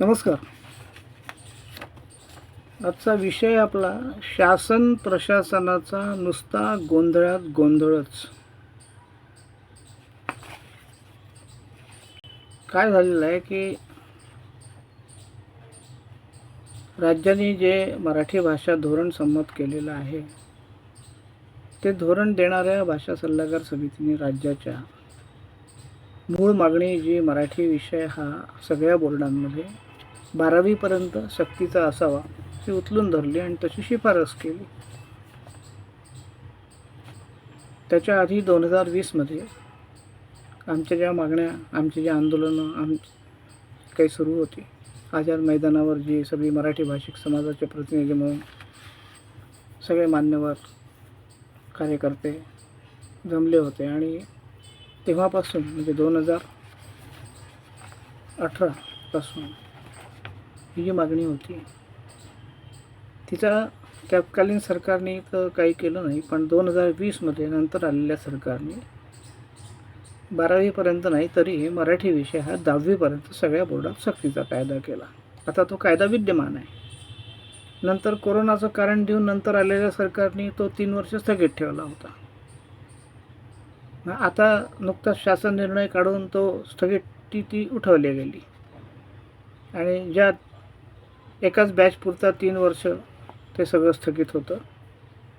नमस्कार. आजचा विषय आपला शासन प्रशासनाचा नुसता गोंधळात गोंधळच. काय झालेलं आहे की राज्याने जे मराठी भाषा धोरण संमत केलेलं आहे ते धोरण देणाऱ्या भाषा सल्लागार समितीने राज्याच्या मूळ मागणी जी मराठी विषय हा सगळ्या बोर्डांमध्ये बारावीपर्यंत सक्तीचा असावा ती उचलून धरली आणि तशी शिफारस केली. त्याच्या आधी दोन हजार वीसमध्ये आमच्या ज्या मागण्या आमची जी आंदोलनं आम काही सुरू होती. आझाद मैदानावर जी सगळी मराठी भाषिक समाजाचे प्रतिनिधी म्हणून सगळे मान्यवर कार्यकर्ते जमले होते आणि तेव्हापासून म्हणजे दोन हजार अठरापासून ही जी मागणी होती तिचा तत्कालीन सरकारने तर काही केलं नाही पण दोन हजार वीसमध्ये नंतर आलेल्या सरकारने बारावीपर्यंत नाही तरी मराठी विषय हा दहावीपर्यंत सगळ्या बोर्डात सक्तीचा कायदा केला. आता तो कायदा विद्यमान आहे. नंतर कोरोनाचं कारण देऊन नंतर आलेल्या सरकारने तो तीन वर्ष स्थगित ठेवला होता. आता नुकताच शासन निर्णय काढून तो स्थगित ती उठवली गेली. आणि ज्या एकाच बॅच पुरता तीन वर्ष ते सगळं स्थगित होतं.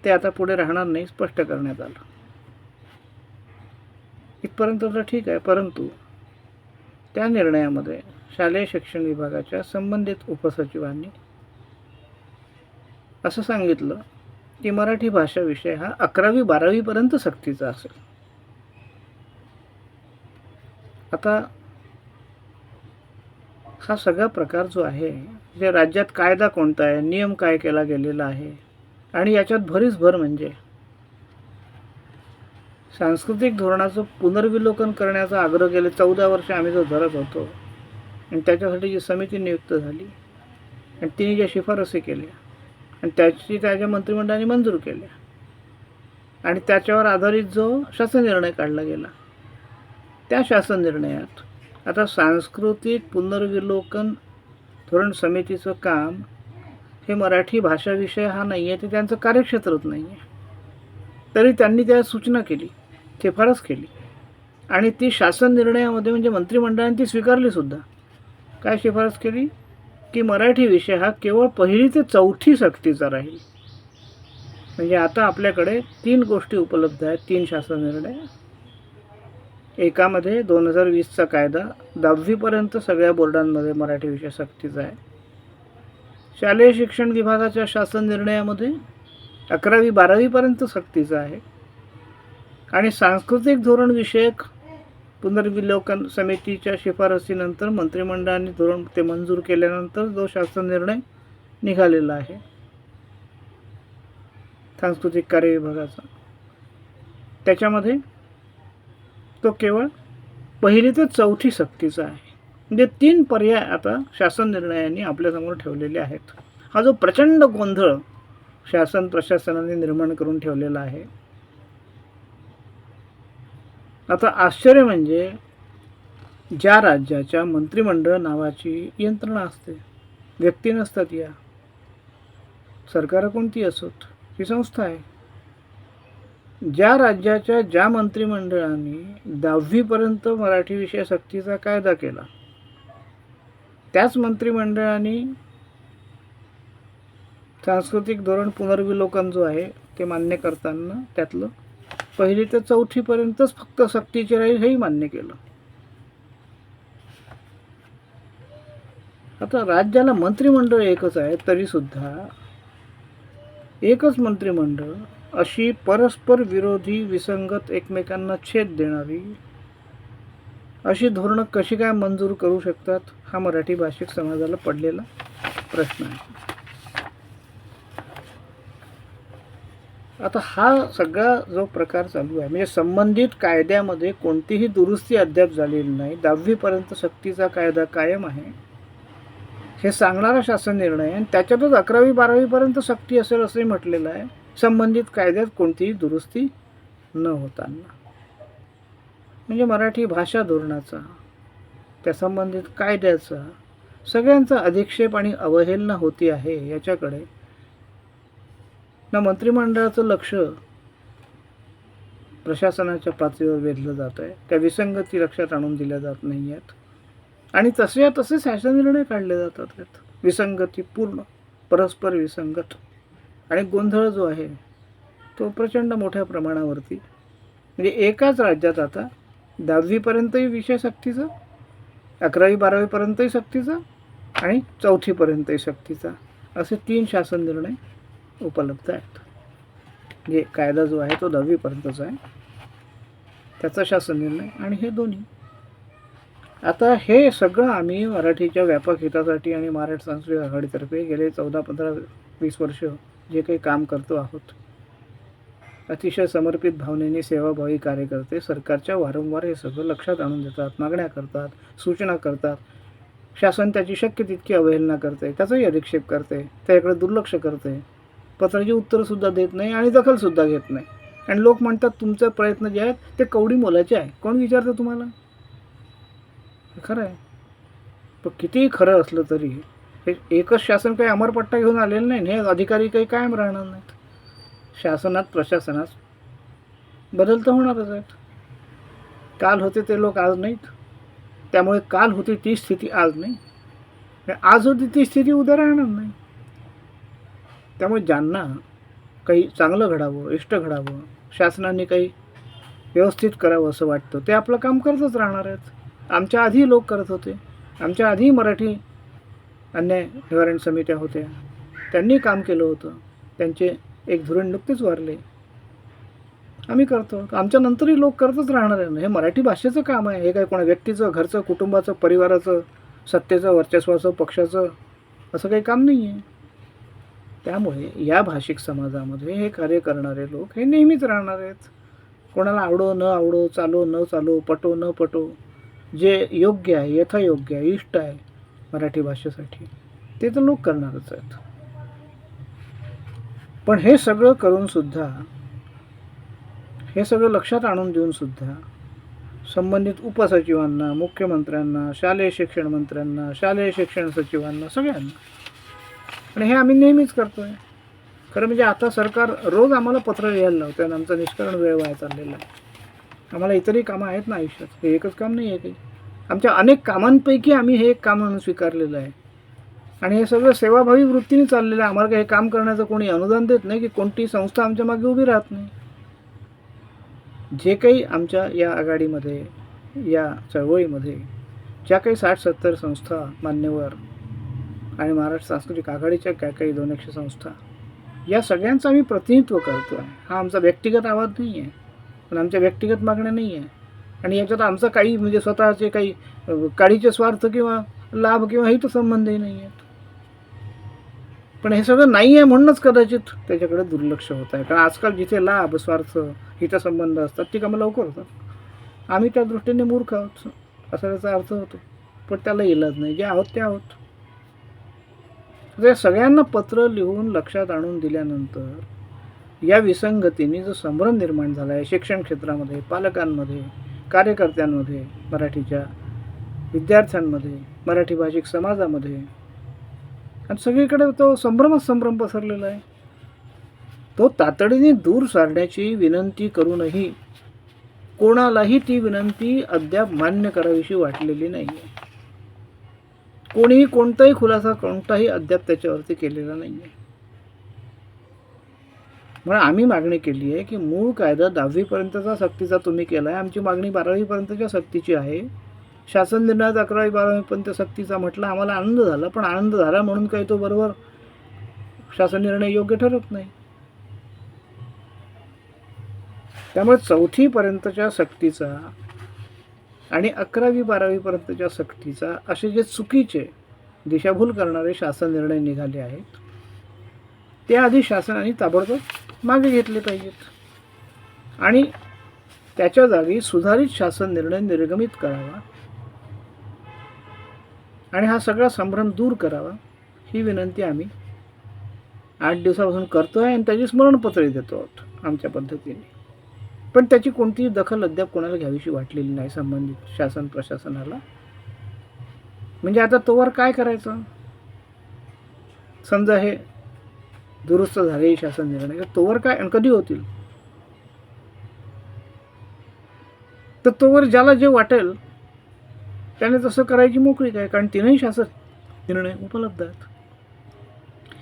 ते आता पुढे राहणार नाही स्पष्ट करण्यात आलं. इथपर्यंत तर ठीक आहे परंतु त्या निर्णयामध्ये शालेय शिक्षण विभागाच्या संबंधित उपसचिवांनी असं सांगितलं की मराठी भाषा विषय हा अकरावी बारावीपर्यंत सक्तीचा असेल. आता हा सगळा प्रकार जो आहे जे राज्यात कायदा कोणता आहे नियम काय केला गेलेला आहे आणि याच्यात भरीच भर म्हणजे. सांस्कृतिक धोरणाचं पुनर्विलोकन करण्याचा आग्रह गेले चौदा वर्ष आम्ही जो धरत होतो आणि त्याच्यासाठी जी समिती नियुक्त झाली आणि तिने ज्या शिफारसी केल्या आणि त्याची त्याच्या मंत्रिमंडळाने मंजूर केल्या आणि त्याच्यावर आधारित जो शासन निर्णय काढला गेला त्या शासन निर्णयात आता सांस्कृतिक पुनर्विलोकन धोरण समितीचं काम हे मराठी भाषा विषय हा नाही आहे ते त्यांचं कार्यक्षेत्रच नाही आहे तरी त्यांनी त्या सूचना केली शिफारस केली. आणि ती शासन निर्णयामध्ये म्हणजे मंत्रिमंडळाने ती स्वीकारलीसुद्धा काय शिफारस केली? की मराठी विषय हा केवळ पहिली ते चौथी सक्तीचा राहील. म्हणजे आता आपल्याकडे तीन गोष्टी उपलब्ध आहेत तीन शासन निर्णय. एकामध्ये दोन हजार वीसचा कायदा दहावीपर्यंत सगळ्या बोर्डांमध्ये मराठी विषय सक्तीचा आहे. शालेय शिक्षण विभागाच्या शासन निर्णयामध्ये अकरावी बारावीपर्यंत सक्तीचा आहे. आणि सांस्कृतिक धोरण विषयक पुनर्विलोकन समितीच्या शिफारसीनंतर मंत्रिमंडळाने धोरण ते मंजूर केल्यानंतर जो शासन निर्णय निघालेला आहे. सांस्कृतिक कार्य विभागाचा. त्याच्यामध्ये तो केवळ पहिली ते चौथी सक्तीचा आहे. म्हणजे तीन पर्याय आता शासन निर्णयांनी आपल्यासमोर ठेवलेले आहेत. हा जो प्रचंड गोंधळ शासन प्रशासनाने निर्माण करून ठेवलेला आहे. आता आश्चर्य म्हणजे ज्या राज्याच्या मंत्रिमंडळ नावाची यंत्रणा असते व्यक्ती नसतात या. सरकार कोणती असोत? ही संस्था आहे. ज्या राज्याच्या ज्या मंत्रिमंडळाने दहावीपर्यंत मराठी विषय सक्तीचा कायदा केला त्याच मंत्रिमंडळाने सांस्कृतिक धोरण पुनर्विलोकन जो आहे ते मान्य करताना त्यातलं पहिली ते चौथीपर्यंतच फक्त सक्तीचे राहील हेही मान्य केलं. आता राज्याला मंत्रिमंडळ एकच आहे तरीसुद्धा एकच मंत्रिमंडळ अशी परस्पर विरोधी विसंगत एकमेकांना छेद देणारी अशी धोरणं कशी काय मंजूर करू शकतात हा मराठी भाषिक समाजाला पडलेला प्रश्न आहे. आता हा सगळा जो प्रकार चालू आहे म्हणजे संबंधित कायद्यामध्ये कोणतीही दुरुस्ती अद्याप झालेली नाही दहावीपर्यंत सक्तीचा कायदा कायम आहे हे सांगणारा शासन निर्णय आहे आणि त्याच्यातच अकरावी बारावीपर्यंत सक्ती असेल असंही म्हटलेलं आहे. संबंधित कायद्यात कोणतीही दुरुस्ती न होताना. म्हणजे मराठी भाषा धोरणाचा त्या संबंधित कायद्याचा सगळ्यांचा अधिक्षेप आणि अवहेलना होती आहे याच्याकडे ना मंत्रिमंडळाचं लक्ष प्रशासनाच्या पातळीवर वेधलं जात आहे. त्या विसंगती लक्षात आणून दिल्या जात नाही आहेत. आणि तसे तसे शासन निर्णय काढले जातात आहेत. विसंगती पूर्ण परस्पर विसंगत. आणि गोंधळ जो आहे तो प्रचंड मोठ्या प्रमाणावरती म्हणजे एकाच राज्यात आता दहावीपर्यंतही विषय सक्तीचा अकरावी बारावीपर्यंतही सक्तीचा आणि चौथीपर्यंतही सक्तीचा असे तीन शासन निर्णय उपलब्ध आहेत. म्हणजे कायदा जो आहे तो दहावीपर्यंतचा आहे. त्याचा शासन निर्णय आणि हे दोन्ही. आता हे सगळं आम्ही मराठीच्या व्यापक हितासाठी आणि महाराष्ट्र सांस्कृतिक आघाडीतर्फे गेले चौदा पंधरा वीस वर्ष जे काही काम करतो आहोत. अतिशय समर्पित भावनेने सेवाभावी कार्यकर्ते सरकारच्या वारंवार हे सगळं लक्षात आणून देतात मागण्या करतात सूचना करतात. शासन त्याची शक्य तितकी अवहेलना करते त्याचाही अधिक्षेप करते त्याकडे दुर्लक्ष करते. पत्राची उत्तरंसुद्धा देत नाही आणि दखलसुद्धा घेत नाही. आणि लोक म्हणतात तुमचे प्रयत्न जे आहेत ते कवडी मोलाचे आहे. कोण विचारतं तुम्हाला? खरं आहे. पण कितीही खरं असलं तरी हे एकच शासन काही अमरपट्टा घेऊन आलेलं नाही हे अधिकारी काही कायम राहणार नाहीत. शासनात प्रशासनात बदल तर होणारच आहेत. काल होते ते लोक आज नाहीत. त्यामुळे काल होती ती स्थिती आज नाही. आज होती ती स्थिती उद्या राहणार नाही. त्यामुळे ज्यांना काही चांगलं घडावं इष्ट घडावं शासनाने काही व्यवस्थित करावं असं वाटतं ते आपलं काम करतच राहणार आहेत. आमच्या आधी लोक करत होते. आमच्या आधी मराठी अन्याय निवारण समित्या होत्या. त्यांनी काम केलं होतं. त्यांचे एक धोरण नुकतेच वारले. आम्ही करतो. आमच्या नंतरही लोक करतच राहणार आहे हे मराठी भाषेचं काम आहे. हे काय कोणा व्यक्तीचं घरचं कुटुंबाचं परिवाराचं सत्तेचं वर्चस्वाचं पक्षाचं असं काही काम नाही आहे त्यामुळे या भाषिक समाजामध्ये हे कार्य करणारे लोक हे नेहमीच राहणार आहेत. कोणाला आवडो न आवडो चालो न चालो पटो न पटो जे योग्य आहे यथायोग्य आहे इष्ट आहे मराठी भाषेसाठी. ते तर लोक करणारच आहेत. पण हे सगळं करून सुद्धा हे सगळं लक्षात आणून देऊन सुद्धा संबंधित उपसचिवांना मुख्यमंत्र्यांना शालेय शिक्षण मंत्र्यांना शालेय शिक्षण सचिवांना सगळ्यांना. आणि हे आम्ही नेहमीच करतो आहे खरं म्हणजे आता सरकार रोज आम्हाला पत्र लिहायला लावतं आणि आमचा निष्करण वेळ वाया चाललेला आहे. आम्हाला इतरही कामं आहेत ना आयुष्यात. हे एकच काम नाही आहे काही. आमच्या अनेक कामांपैकी आम्ही हे एक काम म्हणून स्वीकारलेलं आहे. आणि हे सगळं सेवाभावी वृत्तीने चाललेलं आहे. आम्हाला काही हे काम करण्याचं कोणी अनुदान देत नाही की कोणती संस्था आमच्या मागे उभी राहत नाही. जे काही आमच्या या आघाडीमध्ये या चळवळीमध्ये ज्या काही साठ सत्तर संस्था मान्यवर आणि महाराष्ट्र सांस्कृतिक आघाडीच्या काय काही दोन एकशे संस्था या सगळ्यांचं आम्ही प्रतिनिधित्व करतो आहे हा आमचा व्यक्तिगत आवाज नाही आहे पण आमच्या व्यक्तिगत मागण्या नाही आहे आणि याच्यात आमचं काही म्हणजे स्वतःचे काही काळीचे स्वार्थ किंवा लाभ किंवा हितसंबंधही नाही आहेत. पण हे सगळं नाही आहे म्हणूनच कदाचित त्याच्याकडे दुर्लक्ष होत आहे. कारण आजकाल जिथे लाभ स्वार्थ हितसंबंध असतात ती कामं लवकर होतात. आम्ही त्या दृष्टीने मूर्ख आहोत. असा त्याचा अर्थ होतो. पण त्याला इलाज नाही. जे आहोत ते आहोत. तर सगळ्यांना पत्र लिहून लक्षात आणून दिल्यानंतर या विसंगतीने जो संभ्रम निर्माण झाला आहे शिक्षण क्षेत्रामध्ये पालकांमध्ये कार्यकर्त्यांमध्ये मराठीच्या विद्यार्थ्यांमध्ये मराठी भाषिक समाजामध्ये. आणि सगळीकडे तो संभ्रमच संभ्रम पसरलेला आहे. तो तातडीने दूर सारण्याची विनंती करूनही कोणालाही ती विनंती अद्याप मान्य करावीशी वाटलेली नाही आहे कोणीही कोणताही खुलासा कोणताही अद्याप त्याच्यावरती केलेला नाही आहे म्हणून आम्ही मागणी केली आहे की मूळ कायदा दहावीपर्यंतचा सक्तीचा तुम्ही केला आहे आमची मागणी बारावीपर्यंतच्या सक्तीची आहे. शासन निर्णयात अकरावी बारावीपर्यंत सक्तीचा म्हटलं आम्हाला आनंद झाला. पण आनंद झाला म्हणून काही तो बरोबर शासन निर्णय योग्य ठरत नाही. त्यामुळे चौथीपर्यंतच्या सक्तीचा आणि अकरावी बारावीपर्यंतच्या सक्तीचा असे जे चुकीचे दिशाभूल करणारे शासन निर्णय निघाले आहेत ते आधी शासनाने ताबडतोब मागे घेतले पाहिजेत. आणि त्याच्या जागी सुधारित शासन निर्णय निर्गमित करावा. आणि हा सगळा संभ्रम दूर करावा ही विनंती आम्ही आठ दिवसापासून करतो आहे आणि त्याची स्मरणपत्रही देतो आहोत आमच्या पद्धतीने. पण त्याची कोणतीही दखल अद्याप कोणाला घ्यावीशी वाटलेली नाही संबंधित शासन प्रशासनाला. म्हणजे आता तोवर काय करायचं? समजा हे दुरुस्त झाले शासन निर्णय. तोवर काय आणि कधी होतील? तर तोवर ज्याला जे वाटेल त्याने तसं करायची मोकळी काय? कारण तीनही शासन निर्णय उपलब्ध आहेत.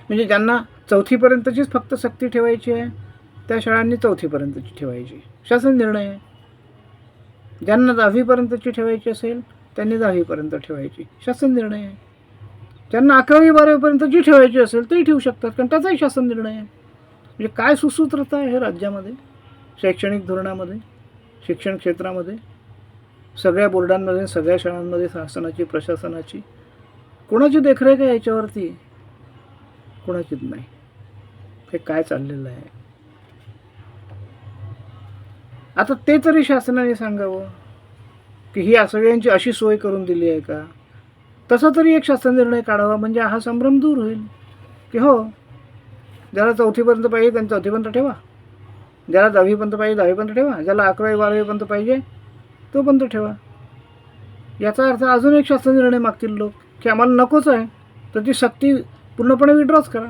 म्हणजे ज्यांना चौथीपर्यंतचीच फक्त सक्ती ठेवायची आहे त्या शाळांनी चौथीपर्यंतची ठेवायची. शासन निर्णय आहे. ज्यांना दहावीपर्यंतची ठेवायची असेल त्यांनी दहावीपर्यंत ठेवायची. शासन निर्णय आहे. त्यांना अकरावी बारावीपर्यंत जी ठेवायची असेल तेही ठेवू शकतात. कारण त्याचाही शासन निर्णय आहे. म्हणजे काय सुसूत्रता आहे राज्यामध्ये शैक्षणिक धोरणामध्ये शिक्षण क्षेत्रामध्ये सगळ्या बोर्डांमध्ये सगळ्या शाळांमध्ये शासनाची प्रशासनाची कोणाची देखरेख आहे याच्यावरती? कोणाचीच नाही. हे काय चाललेलं आहे? आता ते तरी शासनाने सांगावं की ही सगळ्यांची अशी सोय करून दिली आहे का? तसा तरी एक शासन निर्णय काढावा म्हणजे हा संभ्रम दूर होईल. की हो ज्याला चौथीपर्यंत पाहिजे त्यांनी चौथीपर्यंत ठेवा. ज्याला दहावीपर्यंत पाहिजे दहावीपर्यंत ठेवा. ज्याला अकरावी बारावीपर्यंत पाहिजे तोपर्यंत ठेवा. याचा अर्थ अजून एक शासन निर्णय मागतील लोक की आम्हाला नकोच आहे तर ती सक्ती पूर्णपणे विड्रॉच करा.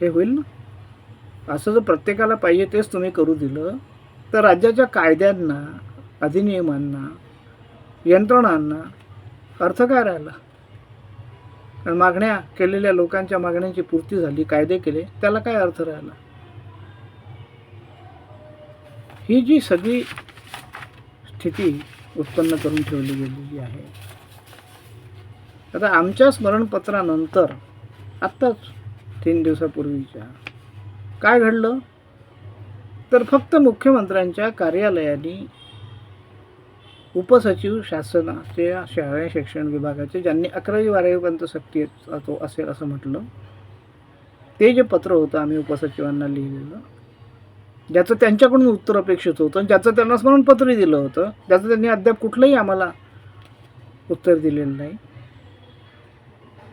हे होईल ना? असं जर प्रत्येकाला पाहिजे तेच तुम्ही करू दिलं तर राज्याच्या कायद्यांना अधिनियमांना यंत्रणांना अर्थ काय राहिला? आणि मागण्या केलेल्या लोकांच्या मागण्यांची पूर्ती झाली कायदे केले त्याला काय अर्थ राहिला? ही जी सगळी स्थिती उत्पन्न करून ठेवली गेलेली आहे. आता आमच्या स्मरणपत्रानंतर आत्ताच तीन दिवसापूर्वीच्या काय घडलं? तर फक्त मुख्यमंत्र्यांच्या कार्यालयाने उपसचिव शासनाचे शाळा शिक्षण विभागाचे ज्यांनी अकरावी बारावीपर्यंत सक्ती तो असेल असं म्हटलं. ते जे पत्र होतं आम्ही उपसचिवांना लिहिलेलं ज्याचं त्यांच्याकडून उत्तर अपेक्षित होतं ज्याचं त्यांना स्मरणपत्रही दिलं होतं ज्याचं त्यांनी अद्याप कुठलंही आम्हाला उत्तर दिलेलं नाही.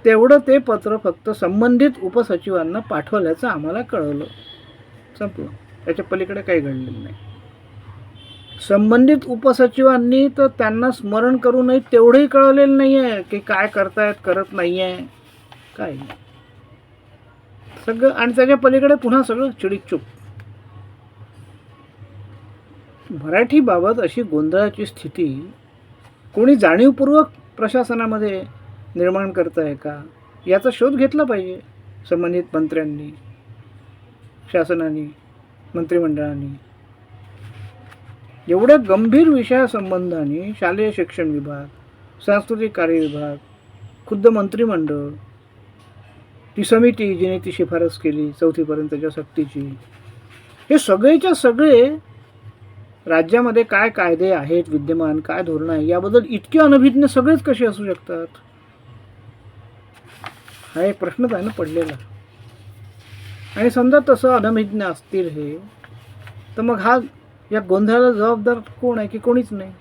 तेवढं ते पत्र फक्त संबंधित उपसचिवांना पाठवल्याचं आम्हाला कळवलं संपलं. त्याच्या पलीकडे काही घडलेलं नाही. संबंधित उपसचिवांनी तर त्यांना स्मरण करूनही तेवढंही कळवलेलं नाही आहे की काय करतायत करत नाही आहे काय नाही. सगळं आणि त्याच्या पलीकडे पुन्हा सगळं चिडीचूप. मराठीबाबत अशी गोंधळाची स्थिती कोणी जाणीवपूर्वक प्रशासनामध्ये निर्माण करत आहे का? याचा शोध घेतला पाहिजे संबंधित मंत्र्यांनी शासनाने मंत्रिमंडळाने. एवढ्या गंभीर विषयासंबंधाने शालेय शिक्षण विभाग सांस्कृतिक कार्य विभाग खुद्द मंत्रिमंडळ ती समिती जिने ती शिफारस केली चौथीपर्यंतच्या सक्तीची. हे सगळेच्या सगळे राज्यामध्ये काय कायदे आहेत विद्यमान काय धोरणं आहे याबद्दल इतके अनभिज्ञ सगळेच कसे असू शकतात? हा एक प्रश्नच आहे ना पडलेला. आणि समजा तसं अनभिज्ञ असतील हे तर मग हा या गोंधळाला जबाबदार कोण आहे की कोणीच नाही?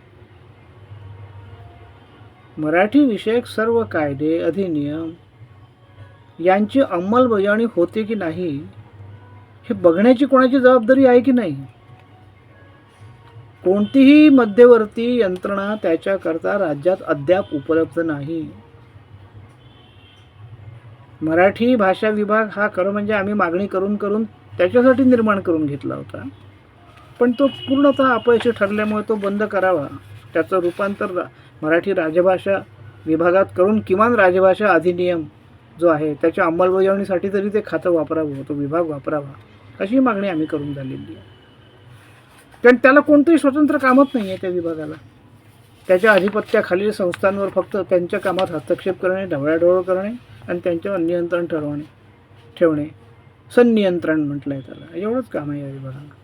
मराठी विषयक सर्व कायदे अधिनियम यांची अंमलबजावणी होते की नाही हे बघण्याची कोणाची जबाबदारी आहे की नाही? कोणतीही मध्यवर्ती यंत्रणा त्याच्याकरता राज्यात अद्याप उपलब्ध नाही. मराठी भाषा विभाग हा खरं म्हणजे आम्ही मागणी करून करून त्याच्यासाठी निर्माण करून घेतला होता. पण तो पूर्णतः अपयशी ठरल्यामुळे तो बंद करावा. त्याचं रूपांतर रा- मराठी राजभाषा विभागात करून किमान राजभाषा अधिनियम जो आहे त्याच्या अंमलबजावणीसाठी तरी ते खातं वापरावं तो विभाग वापरावा अशी मागणी आम्ही करून झालेली आहे. कारण त्याला कोणतंही स्वतंत्र कामच नाही आहे त्या विभागाला. त्याच्या अधिपत्याखालील संस्थांवर फक्त त्यांच्या कामात हस्तक्षेप करणे ढवळाढवळ करणे आणि त्यांच्यावर नियंत्रण ठरवणे ठेवणे संनियंत्रण म्हटलं आहे त्याला. एवढंच काम आहे या विभागाला.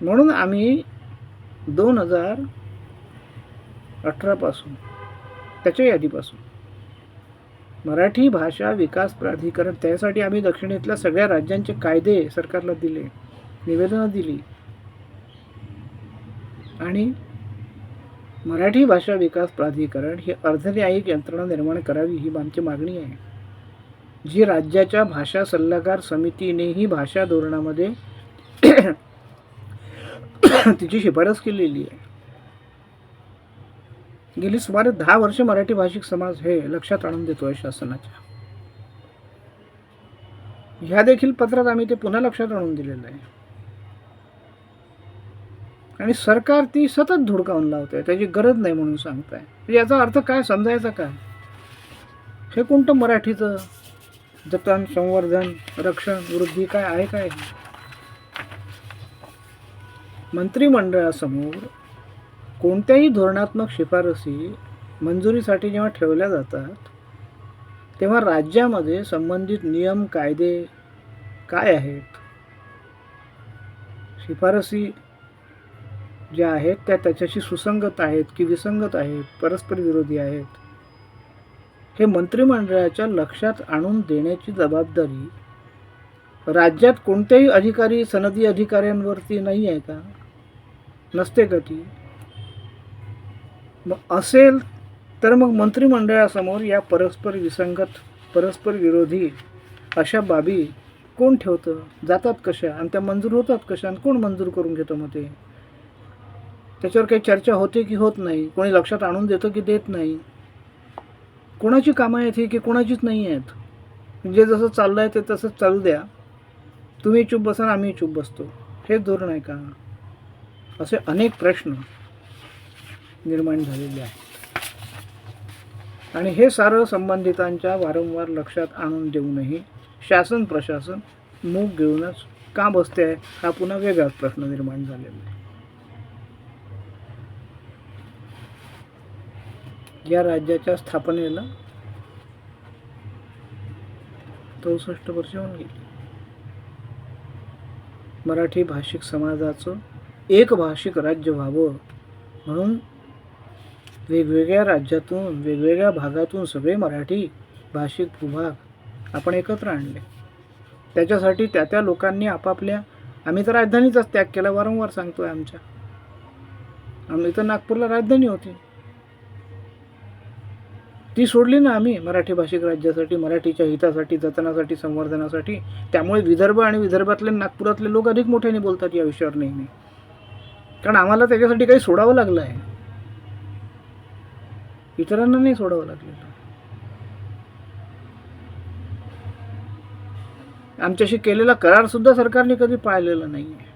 म्हणून आम्ही दोन हजार अठरापासून त्याच्या यादीपासून मराठी भाषा विकास प्राधिकरण त्यासाठी आम्ही दक्षिणेतल्या सगळ्या राज्यांचे कायदे सरकारला दिले निवेदनं दिली. आणि मराठी भाषा विकास प्राधिकरण ही अर्धन्यायिक यंत्रणा निर्माण करावी ही आमची मागणी आहे. जी राज्याच्या भाषा सल्लागार समितीनेही भाषा धोरणामध्ये तिची शिफारस केलेली आहे. गेली सुमारे दहा वर्ष मराठी भाषिक समाज हे लक्षात आणून देतोय शासनाच्या. ह्या देखील पत्रात आम्ही ते पुन्हा लक्षात आणून दिलेलं आहे. आणि सरकार ती सतत धुडकावून लावते त्याची गरज नाही म्हणून सांगताय. म्हणजे याचा अर्थ काय समजायचा काय? हे कोणतं मराठीचं? जतन संवर्धन रक्षण वृद्धी काय आहे काय मंत्रिमंडळासमोर कोणत्याही धोरणात्मक शिफारसी मंजुरीसाठी जेव्हा ठेवल्या जातात तेव्हा राज्यामध्ये संबंधित नियम कायदे काय आहेत? शिफारसी ज्या आहेत त्या त्याच्याशी सुसंगत आहेत की विसंगत आहेत परस्पर विरोधी आहेत? हे मंत्रिमंडळाच्या लक्षात आणून देण्याची जबाबदारी राज्यात कोणत्याही अधिकारी सनदी अधिकाऱ्यांवरती नाही आहे का? नसते का ती? मग असेल तर मग मंत्रिमंडळासमोर या परस्पर विसंगत परस्पर विरोधी अशा बाबी कोण ठेवतं? जातात कशा? आणि त्या मंजूर होतात कशा? आणि कोण मंजूर करून घेतं मग ते? त्याच्यावर काही चर्चा होते की होत नाही? कोणी लक्षात आणून देतं की देत नाही? कोणाची कामं आहेत ही की कोणाचीच नाही आहेत? जे जसं चाललं आहे ते तसंच चालू द्या. तुम्ही चूप बसा आम्ही चूप बसतो. हे धोरण आहे का? असे अनेक प्रश्न निर्माण झालेले आहेत. आणि हे सारं संबंधितांच्या वारंवार लक्षात आणून देऊनही शासन प्रशासन मूग घेऊनच का बसते आहे? हा पुन्हा वेगळाच प्रश्न निर्माण झालेला आहे. या राज्याच्या स्थापनेला चौसष्ट वर्ष होऊन गेली. मराठी भाषिक समाजाचं एक भाषिक राज्य व्हावं. म्हणून वेगवेगळ्या राज्यातून वेगवेगळ्या भागातून सगळे मराठी भाषिक भूभाग आपण एकत्र आणले. त्याच्यासाठी त्या त्या लोकांनी आपापल्या आम्ही तर राजधानीचाच त्याग केला वारंवार आहे आमच्या. आम्ही तर नागपूरला राजधानी होती. ती सोडली ना आम्ही मराठी भाषिक राज्यासाठी मराठीच्या हितासाठी जतनासाठी संवर्धनासाठी. त्यामुळे विदर्भ आणि विदर्भातले नागपुरातले लोक अधिक मोठ्याने बोलतात या विषयावर नेहमी. कारण आम्हाला त्याच्यासाठी काही सोडावं लागलं आहे. इतरांना नाही सोडावं लागलेलं. आमच्याशी केलेला करारसुद्धा सरकारने कधी पाळलेला नाही आहे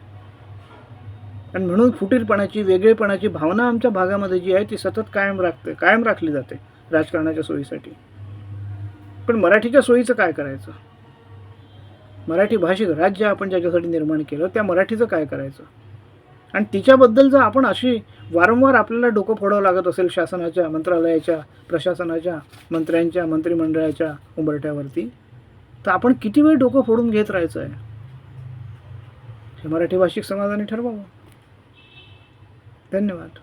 आणि म्हणून फुटीरपणाची वेगळेपणाची भावना आमच्या भागामध्ये जी आहे ती सतत कायम राखते कायम राखली जाते. राजकारणाच्या सोयीसाठी. पण मराठीच्या सोयीचं काय करायचं? मराठी भाषिक राज्य आपण ज्याच्यासाठी निर्माण केलं त्या मराठीचं काय करायचं? आणि तिच्याबद्दल जर आपण अशी वारंवार आपल्याला डोकं फोडावं लागत असेल शासनाच्या मंत्रालयाच्या प्रशासनाच्या मंत्र्यांच्या मंत्रिमंडळाच्या उंबरट्यावरती तर आपण किती वेळ डोकं फोडून घेत राहायचं आहे? हे मराठी भाषिक समाजाने ठरवावं. धन्यवाद.